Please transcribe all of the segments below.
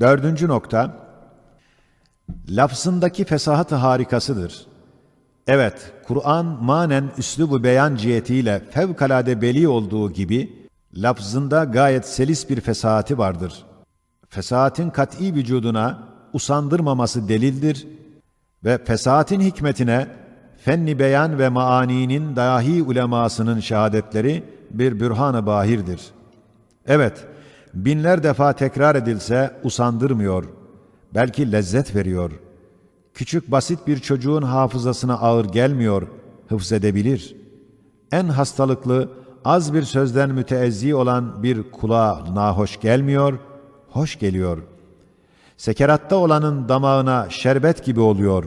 Dördüncü nokta, lafzındaki fesahat harikasıdır. Evet, Kur'an manen üslubu beyan cihetiyle fevkalade beli olduğu gibi, lafzında gayet selis bir fesahati vardır. Fesahatin kat'i vücuduna usandırmaması delildir ve fesahatin hikmetine fenni beyan ve maaninin dahi ulemasının şehadetleri bir bürhan-ı bahirdir. Evet, binler defa tekrar edilse usandırmıyor, belki lezzet veriyor. Küçük basit bir çocuğun hafızasına ağır gelmiyor, hıfzedebilir. En hastalıklı, az bir sözden müteezzi olan bir kulağa nahoş gelmiyor, hoş geliyor. Sekeratta olanın damağına şerbet gibi oluyor.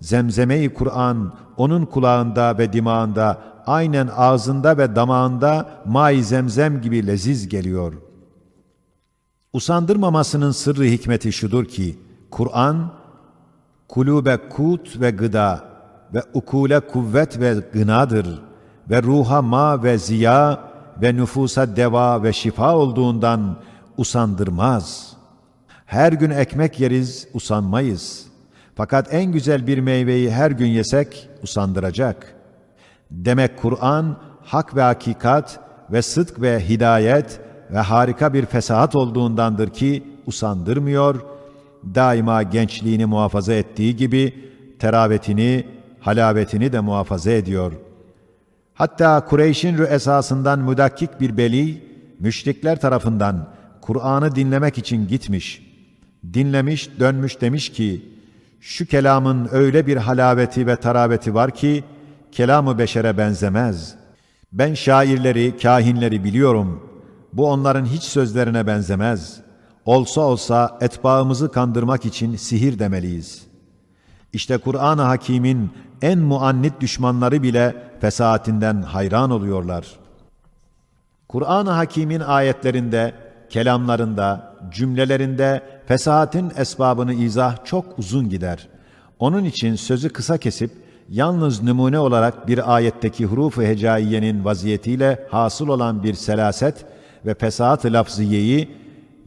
Zemzeme-i Kur'an onun kulağında ve dimağında aynen ağzında ve damağında may zemzem gibi leziz geliyor. Usandırmamasının sırrı hikmeti şudur ki, Kur'an, kulube kut ve gıda ve ukule kuvvet ve gınadır ve ruha ma ve ziya ve nüfusa deva ve şifa olduğundan usandırmaz. Her gün ekmek yeriz, usanmayız. Fakat en güzel bir meyveyi her gün yesek usandıracak. Demek Kur'an hak ve hakikat ve sıdk ve hidayet ve harika bir fesahat olduğundandır ki usandırmıyor, daima gençliğini muhafaza ettiği gibi teravetini, halavetini de muhafaza ediyor. Hatta Kureyş'in esasından müdakkik bir beli, müşrikler tarafından Kur'an'ı dinlemek için gitmiş. Dinlemiş, dönmüş demiş ki, şu kelamın öyle bir halaveti ve taraveti var ki, kelamı beşere benzemez. Ben şairleri, kahinleri biliyorum. Bu onların hiç sözlerine benzemez. Olsa olsa etbaımızı kandırmak için sihir demeliyiz. İşte Kur'an-ı Hakîm'in en muannit düşmanları bile fesahatinden hayran oluyorlar. Kur'an-ı Hakîm'in ayetlerinde, kelamlarında, cümlelerinde fesahatin esbabını izah çok uzun gider. Onun için sözü kısa kesip yalnız numune olarak bir ayetteki huruf-u hecaiyenin vaziyetiyle hasıl olan bir selaset ve fesahat-ı lafziyeyi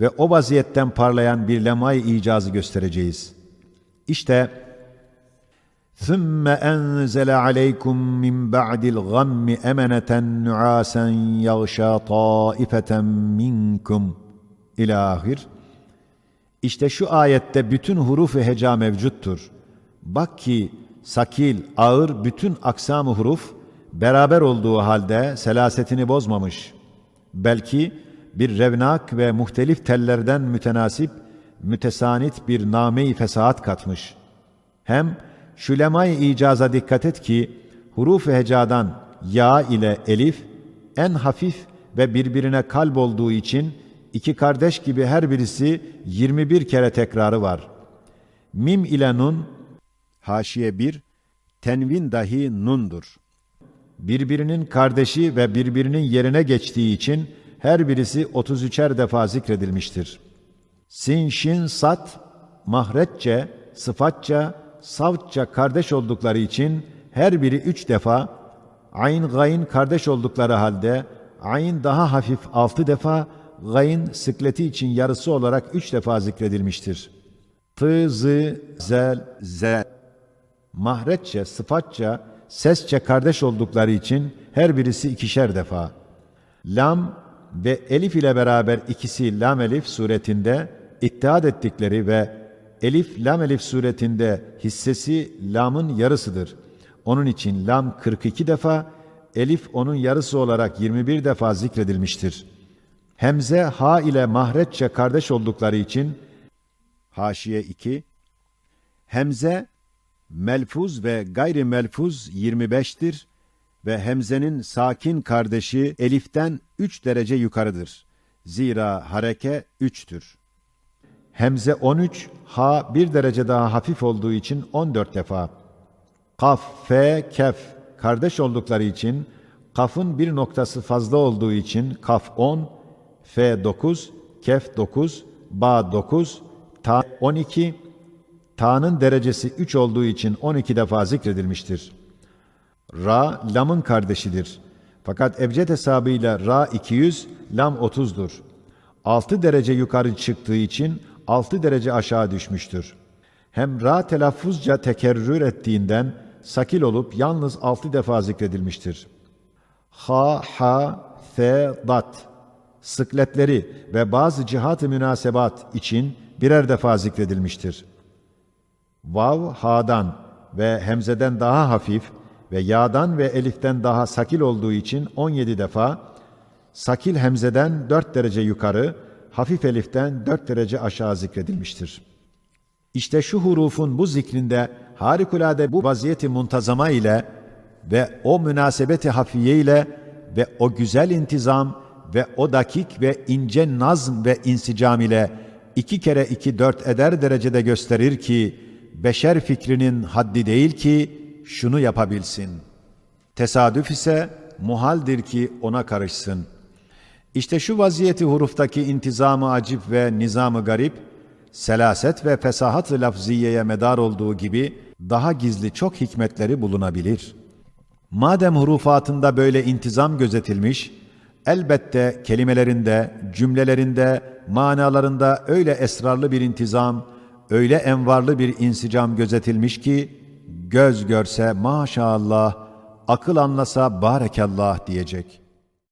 ve o vaziyetten parlayan bir lemay icazı göstereceğiz. İşte ثُمَّ أَنْزَلَ عَلَيْكُمْ مِنْ بَعْدِ الْغَمِّ أَمَنَةً نُعَاسًا يَغْشَى طَائِفَةً مِنْكُمْ İlahir. İşte şu ayette bütün huruf ve heca mevcuttur. Bak ki sakil, ağır bütün aksam huruf beraber olduğu halde selasetini bozmamış. Belki bir revnak ve muhtelif tellerden mütenasip, mütesanit bir name-i fesahat katmış. Hem şu lemay icaza dikkat et ki, huruf-u hecadan ya ile elif en hafif ve birbirine kalp olduğu için iki kardeş gibi her birisi 21 kere tekrarı var. Mim ile nun, haşiye bir, tenvin dahi nundur. Birbirinin kardeşi ve birbirinin yerine geçtiği için her birisi 33'er defa zikredilmiştir. Sin, şin, sat, mahretçe, sıfatça, savtça kardeş oldukları için her biri üç defa, ayn gayn kardeş oldukları halde, ayn daha hafif altı defa, gayn sıkleti için yarısı olarak üç defa zikredilmiştir. T, z, zel, zel. Mahretçe, sıfatça, sesçe kardeş oldukları için her birisi ikişer defa. Lam ve elif ile beraber ikisi lam elif suretinde ittihad ettikleri ve elif lam elif suretinde hissesi lamın yarısıdır. Onun için lam 42 defa, elif onun yarısı olarak 21 defa zikredilmiştir. Hemze ha ile mahretçe kardeş oldukları için haşiye 2 Hemze melfuz ve gayri melfuz 25'tir ve hemzenin sakin kardeşi eliften 3 derece yukarıdır. Zira hareke 3'tür. Hemze 13, ha bir derece daha hafif olduğu için 14 defa. Kaf, fe, kef kardeş oldukları için kafın bir noktası fazla olduğu için kaf 10, fe 9, kef 9, ba 9, ta 12, ta'nın derecesi 3 olduğu için 12 defa zikredilmiştir. Ra, lamın kardeşidir. Fakat ebced hesabıyla ra 200, lam 30'dur. 6 derece yukarı çıktığı için altı derece aşağı düşmüştür. Hem ra telaffuzca tekerrür ettiğinden sakil olup yalnız altı defa zikredilmiştir. Ha, ha, fe, dat sıkletleri ve bazı cihat-ı münasebat için birer defa zikredilmiştir. Vav, ha'dan ve hemzeden daha hafif ve ya'dan ve eliften daha sakil olduğu için 17 defa, sakil hemzeden 4 derece yukarı, hafif eliften 4 derece aşağı zikredilmiştir. İşte şu hurufun bu zikrinde harikulade bu vaziyeti muntazama ile ve o münasebeti hafiye ile ve o güzel intizam ve o dakik ve ince nazm ve insicam ile iki kere iki dört eder derecede gösterir ki beşer fikrinin haddi değil ki şunu yapabilsin. Tesadüf ise muhaldir ki ona karışsın. İşte şu vaziyeti huruftaki intizamı acip ve nizamı garip, selaset ve fesahat-ı lafziyeye medar olduğu gibi daha gizli çok hikmetleri bulunabilir. Madem hurufatında böyle intizam gözetilmiş, elbette kelimelerinde, cümlelerinde, manalarında öyle esrarlı bir intizam, öyle envarlı bir insicam gözetilmiş ki, göz görse maşallah, akıl anlasa barekallah diyecek.